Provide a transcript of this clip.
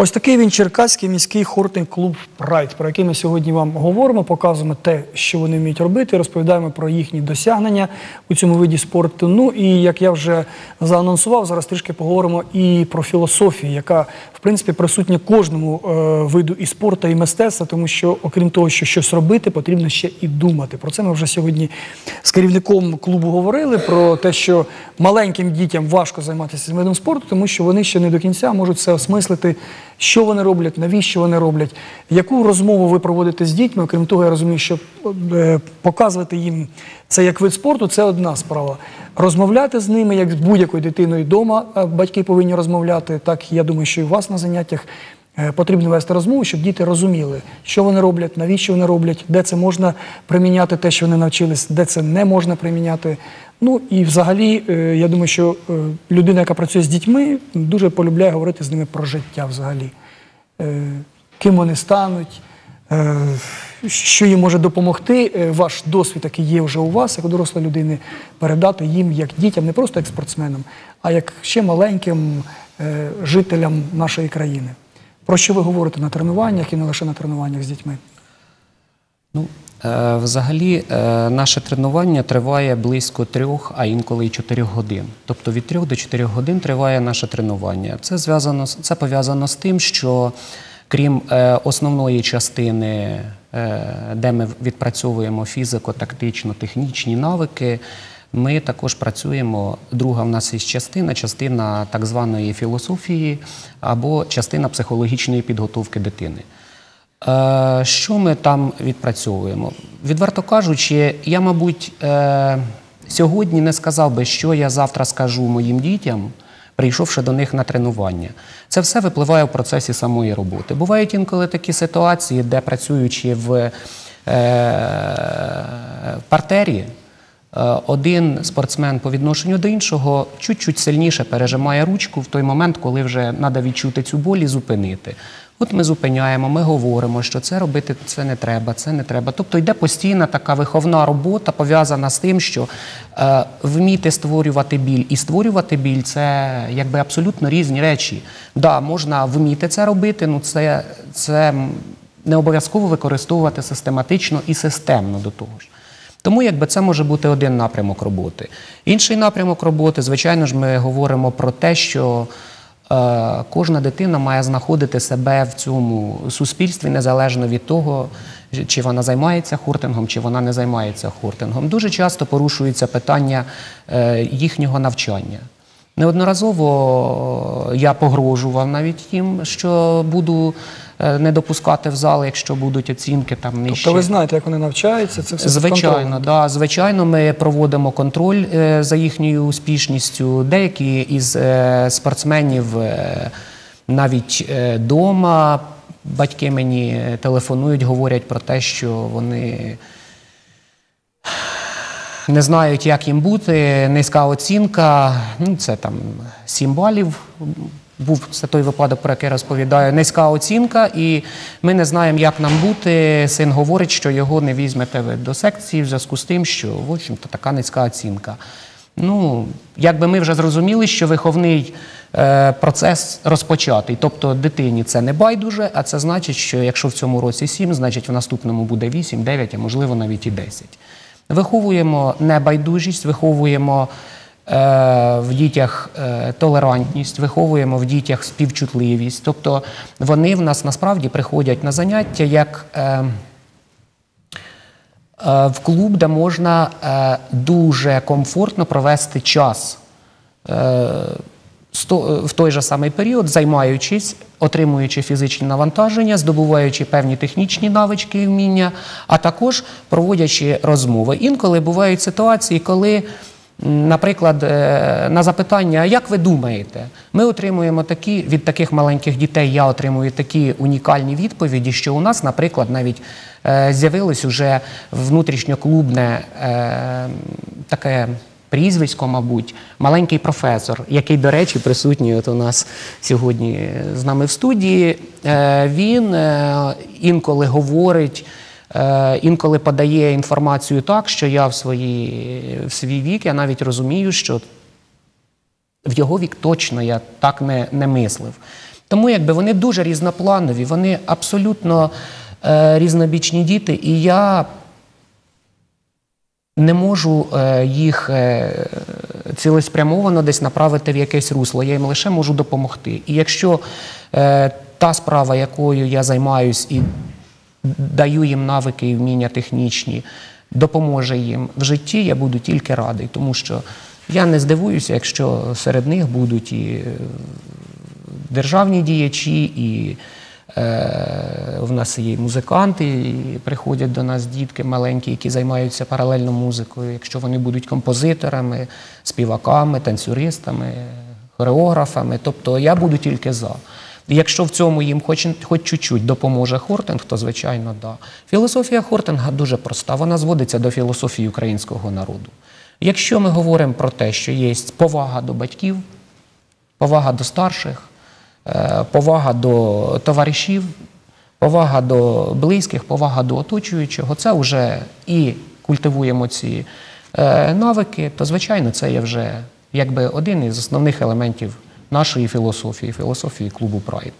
Ось такий він Черкаський міський хортинг клуб Прайд, про який ми сьогодні вам говоримо, показуємо те, що вони вміють робити, розповідаємо про їхні досягнення у цьому виді спорту. Ну і як я вже заанонсував, зараз трішки поговоримо і про філософію, яка в принципі присутня кожному е, виду і спорту, і мистецтва, тому що, окрім того, що щось робити, потрібно ще і думати. Про це ми вже сьогодні з керівником клубу говорили про те, що маленьким дітям важко займатися цим видом спорту, тому що вони ще не до кінця можуть все осмислити, що вони роблять, навіщо вони роблять, яку розмову ви проводите з дітьми. Окрім того, я розумію, що е, показувати їм це як вид спорту це одна справа. Розмовляти з ними, як з будь-якою дитиною вдома, е, батьки повинні розмовляти. Так я думаю, що і у вас на заняттях. Е, Потрібно вести розмову, щоб діти розуміли, що вони роблять, навіщо вони роблять, де це можна приміняти те, що вони навчились, де це не можна приміняти. Ну і взагалі, е, я думаю, що е, людина, яка працює з дітьми, дуже полюбляє говорити з ними про життя взагалі. Е, Ким вони стануть, що їм може допомогти. Ваш досвід, який є вже у вас, як у дорослої людини, передати їм як дітям, не просто як спортсменам, а як ще маленьким жителям нашої країни. Про що ви говорите на тренуваннях і не лише на тренуваннях з дітьми? Ну, взагалі, е, наше тренування триває близько трьох, а інколи й чотирьох годин. Тобто від трьох до чотирьох годин триває наше тренування. Це зв'язано це пов'язано з тим, що крім е, основної частини, е, де ми відпрацьовуємо фізико-тактично-технічні навики. Ми також працюємо. Друга в нас є частина, частина так званої філософії або частина психологічної підготовки дитини. Е, Що ми там відпрацьовуємо? Відверто кажучи, я, мабуть, е, сьогодні не сказав би, що я завтра скажу моїм дітям, прийшовши до них на тренування. Це все випливає в процесі самої роботи. Бувають інколи такі ситуації, де працюючи в е, партері, Один спортсмен по відношенню до іншого чуть-чуть сильніше пережимає ручку в той момент, коли вже треба відчути цю боль і зупинити. От ми зупиняємо, ми говоримо, що це робити це не треба, це не треба. Тобто йде постійна така виховна робота, пов'язана з тим, що е, вміти створювати біль і створювати біль це якби абсолютно різні речі. Да, можна вміти це робити, ну це, це не обов'язково використовувати систематично і системно до того ж. Тому якби це може бути один напрямок роботи. Інший напрямок роботи, звичайно ж, ми говоримо про те, що кожна дитина має знаходити себе в цьому суспільстві незалежно від того, чи вона займається хортингом, чи вона не займається хортингом. Дуже часто порушується питання е, їхнього навчання. Неодноразово я погрожував навіть їм, що буду е, не допускати в зал, якщо будуть оцінки там нижчі. Тобто ви знаєте, як вони навчаються, це все Звичайно, да, звичайно, ми проводимо контроль е, за їхньою успішністю. Деякі із е, спортсменів е, навіть е, дома батьки мені телефонують, говорять про те, що вони не знають, як їм бути. Низька оцінка, ну це там 7 балів. Був це той випадок, про який я розповідаю. Низька оцінка, і ми не знаємо, як нам бути. Син говорить, що його не візьмете ви до секції в зв'язку з тим, що в общем-то така низька оцінка. Ну, якби ми вже зрозуміли, що виховний е, процес розпочатий. Тобто дитині це не байдуже, а це значить, що якщо в цьому році 7, значить в наступному буде 8, 9, а можливо навіть і 10. Виховуємо небайдужість, виховуємо е, в дітях е, толерантність, виховуємо в дітях співчутливість. Тобто вони в нас насправді приходять на заняття як. Е, е, в клуб, де можна е, дуже комфортно провести час е, в той же самий період, займаючись, отримуючи фізичні навантаження, здобуваючи певні технічні навички і вміння, а також проводячи розмови. Інколи бувають ситуації, коли. Наприклад, е, на запитання, як ви думаєте, ми отримуємо такі від таких маленьких дітей. Я отримую такі унікальні відповіді, що у нас, наприклад, навіть е, з'явилось уже внутрішньоклубне е, таке прізвисько, мабуть, маленький професор, який, до речі, присутній от у нас сьогодні з нами в студії. Е, Він е, інколи говорить. е, Інколи подає інформацію так, що я в, свої, в свій вік я навіть розумію, що в його вік точно я так не, не мислив. Тому якби вони дуже різнопланові, вони абсолютно е, різнобічні діти, і я не можу е, їх е, цілеспрямовано десь направити в якесь русло. Я їм лише можу допомогти. І якщо е, та справа, якою я займаюсь і даю їм навики і вміння технічні, допоможе їм в житті, я буду тільки радий, тому що я не здивуюся, якщо серед них будуть і державні діячі, і в нас є музиканти, і приходять до нас дітки маленькі, які займаються паралельно музикою. Якщо вони будуть композиторами, співаками, танцюристами, хореографами, тобто я буду тільки за. Якщо в цьому їм хоч, хоч чуть-чуть допоможе Хортинг, то звичайно да. Філософія Хортинга дуже проста. Вона зводиться до філософії українського народу. Якщо ми говоримо про те, що є повага до батьків, повага до старших, е, повага до товаришів, повага до близьких, повага до оточуючого, це вже і культивуємо ці е, навики, то звичайно це є вже якби один із основних елементів нашої філософії, філософії клубу Прайд.